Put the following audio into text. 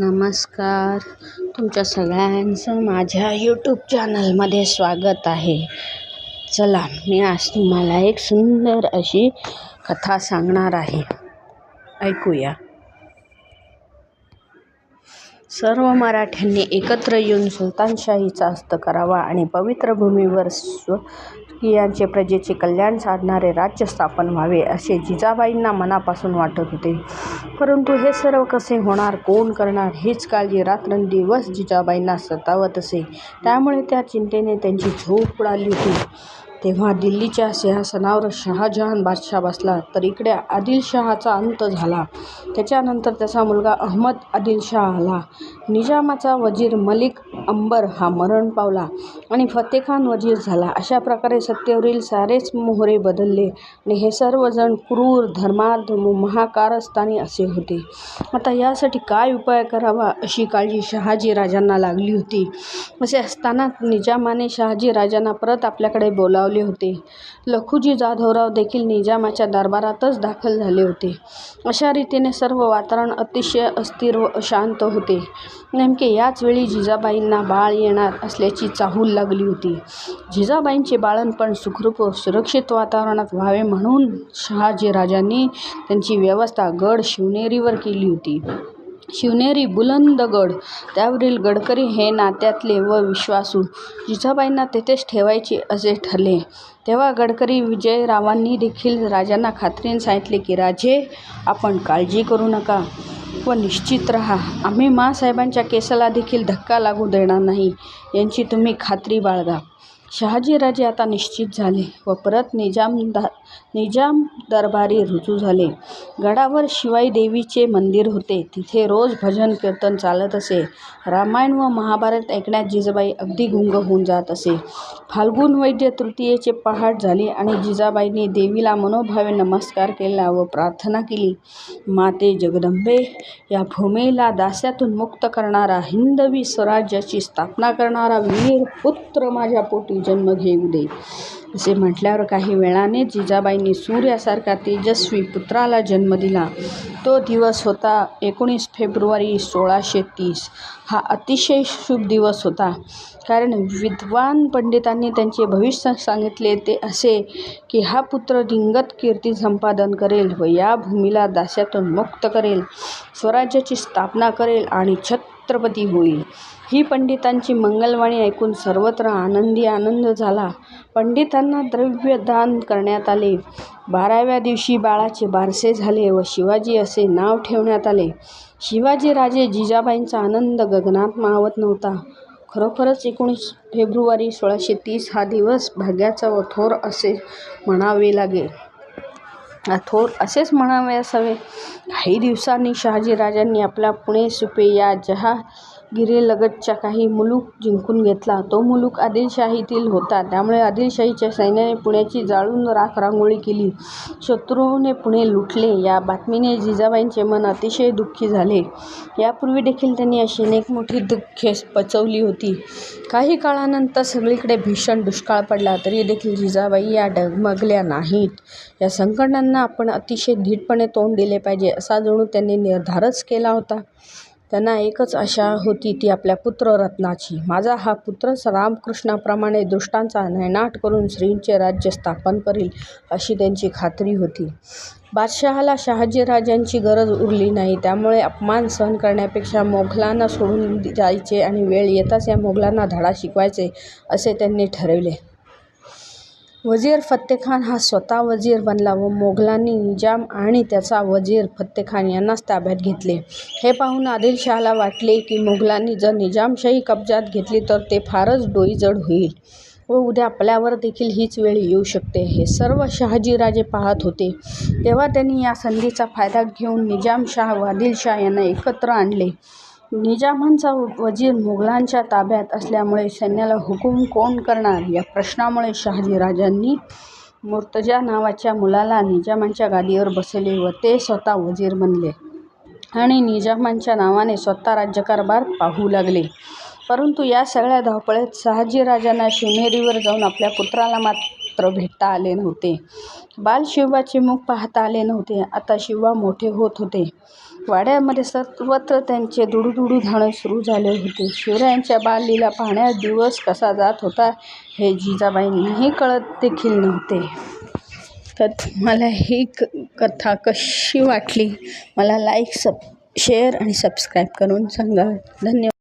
नमस्कार. तुमच्या सगळ्यांचं माझ्या यूट्यूब चॅनलमध्ये स्वागत आहे. चला मी आज तुम्हाला एक सुंदर अशी कथा सांगणार आहे. ऐकूया. सर्व मराठ्यांनी एकत्र येऊन सुलतानशाहीचा अस्त करावा आणि पवित्र भूमीवर स्वकीयांचे प्रजेचे कल्याण साधणारे राज्य स्थापन व्हावे असे जिजाबाईंना मनापासून वाटत होते. परंतु हे सर्व कसे होणार कोण करणार हीच काळजी रात्रंदिवस जिजाबाईंना सतावत असे त्यामुळे त्या चिंतेने त्यांची झोप उडाली होती. तेव्हा दिल्लीच्या सिंहासनावर शहाजहान बादशाह बसला. तर इकडे आदिलशहाचा अंत झाला. त्याच्यानंतर त्याचा मुलगा अहमद आदिलशाह आला. निजामाचा वजीर मलिक अंबर हा मरण पावला. आणि फतेखान वजीर झाला. अशा प्रकारे सत्तेवरील सारेच मोहरे बदलले आणि हे सर्वजण क्रूर धर्मार्ध महाकारस्थानी असे होते. आता यासाठी काय उपाय करावा अशी काळजी शहाजी राजांना लागली होती. असे असताना निजामाने शहाजी राजांना परत आपल्याकडे बोलावले होते. लखुजी जाधवराव देखील निजामाच्या दरबारातच दाखल झाले होते. अशा रीतीने सर्व वातावरण अतिशय अस्थिर व अशांत होते. नेमके याच वेळी जिजाबाईंना बाळ येणार असल्याची चाहूल लागली होती. जिजाबाईंचे बाळणपण सुखरूप सुरक्षित वातावरणात व्हावे म्हणून शहाजीराजांनी त्यांची व्यवस्था गड शिवनेरीवर केली होती. शिवनेरी बुलंद गड त्यावरील गडकरी हे नात्यातले व विश्वासू. जिजाबाईंना तेथेच ठेवायचे असे ठरले. तेव्हा गडकरी विजयरावांनी देखील राजांना खात्रीने सांगितले की राजे आपण काळजी करू नका. व निश्चित रहा. आम्ही मासाहेबांच्या केसाला देखील धक्का लागू देणार नाही. यांची तुम्ही खात्री बाळगा. शहाजीराजे आता निश्चित झाले व परत निजाम दा निजाम दरबारी रुजू झाले. गडावर शिवाई देवीचे मंदिर होते. तिथे रोज भजन कीर्तन चालत असे. रामायण व महाभारत ऐकण्यात जिजाबाई अगदी गुंग होऊन जात असे. फाल्गुन वैद्य तृतीयेचे पहाट झाले आणि जिजाबाईंनी देवीला मनोभावे नमस्कार केला व प्रार्थना केली. माते जगदंबे या भूमीला दास्यातून मुक्त करणारा हिंदवी स्वराज्याची स्थापना करणारा वीर पुत्र माझ्या पोटी जन्म घेऊ दे. असे म्हटल्यावर काही वेळाने जिजाबाईंनी सूर्यासारखा तेजस्वी पुत्राला जन्म दिला. तो दिवस होता एकोणीस फेब्रुवारी सोळाशे तीस. हा अतिशय शुभ दिवस होता. कारण विद्वान पंडितांनी त्यांचे भविष्य सांगितले ते असे की हा पुत्र रिंगत कीर्ती संपादन करेल व या भूमीला दास्यातून मुक्त करेल. स्वराज्याची स्थापना करेल आणि छत्रपती होईल. ही पंडितांची मंगलवाणी ऐकून सर्वत्र आनंदी आनंद झाला. पंडितांना द्रव्यदान करण्यात आले. बाराव्या दिवशी बाळाचे बारसे झाले व शिवाजी असे नाव ठेवण्यात आले. शिवाजीराजे जिजाबाईंचा आनंद गगनात मावत नव्हता. खरोखरच एकोणीस फेब्रुवारी सोळाशे तीस हा दिवस भाग्याचा व थोर असे म्हणावे लागेल. थोर असेच म्हणावे असावे. काही दिवसांनी शहाजीराजांनी आपला पुणे सुपे या जहा गिरेलगतचा काही मुलूक जिंकून घेतला. तो मुलूक आदिलशाहीतील होता. त्यामुळे आदिलशाहीच्या सैन्याने पुण्याची जाळून राख रांगोळी केली. शत्रूने पुणे लुटले. या बातमीने जिजाबाईंचे मन अतिशय दुःखी झाले. यापूर्वी देखील त्यांनी अशी अनेक मोठी दुःखे पचवली होती. काही काळानंतर सगळीकडे भीषण दुष्काळ पडला तरी देखील जिजाबाई या डगमगल्या नाहीत. या संकटांना आपण अतिशय धीटपणे तोंड दिले पाहिजे असा जणू त्यांनी निर्धारच केला होता. त्यांना एकच आशा होती ती आपल्या पुत्ररत्नाची. माझा हा पुत्रच रामकृष्णाप्रमाणे दुष्टांचा नयनाट करून श्रींचे राज्य स्थापन करील अशी त्यांची खात्री होती. बादशहाला शहाजीराजांची गरज उरली नाही. त्यामुळे अपमान सहन करण्यापेक्षा मोगलांना सोडून जायचे आणि वेळ येताच या मोगलांना धडा शिकवायचे असे त्यांनी ठरविले. वजीर फत्तेखान हा स्वतः वजीर बनला व मोगलांनी निजाम आणि त्याचा वजीर फत्तेखान यांनाच ताब्यात घेतले. हे पाहून आदिलशहाला वाटले की मोगलांनी जर निजामशाही कब्जात घेतली तर ते फारच डोईजड होईल व उद्या आपल्यावर देखील हीच वेळ येऊ शकते. हे सर्व शहाजीराजे पाहत होते. तेव्हा त्यांनी या संधीचा फायदा घेऊन निजामशाह व आदिलशाह यांना एकत्र आणले. निजामांचा वजीर मुघलांच्या ताब्यात असल्यामुळे सैन्याला हुकूम कोण करणार या प्रश्नामुळे शहाजीराजांनी मुर्तजा नावाच्या मुलाला निजामांच्या गादीवर बसवले व ते स्वतः वजीर बनले आणि निजामांच्या नावाने स्वतः राज्यकारभार पाहू लागले. परंतु या सगळ्या धावपळीत शहाजीराजांना शिवनेरीवर जाऊन आपल्या पुत्राला मात मात्र भेटता आले नव्हते. बालशिवबाचे मुख पाहता आले नव्हते. आता शिवबा मोठे होत होते. वाड्यामध्ये सर्वत्र त्यांचे दुडूदुडू धाणं सुरू झाले होते शिवरायांच्या बाललीला पाहण्यास दिवस कसा जात होता हे जिजाबाईंनाही कळत देखील नव्हते तर तुम्हाला ही क कथा कशी वाटली मला लाईक सब शेअर आणि सबस्क्राईब करून सांगा धन्यवाद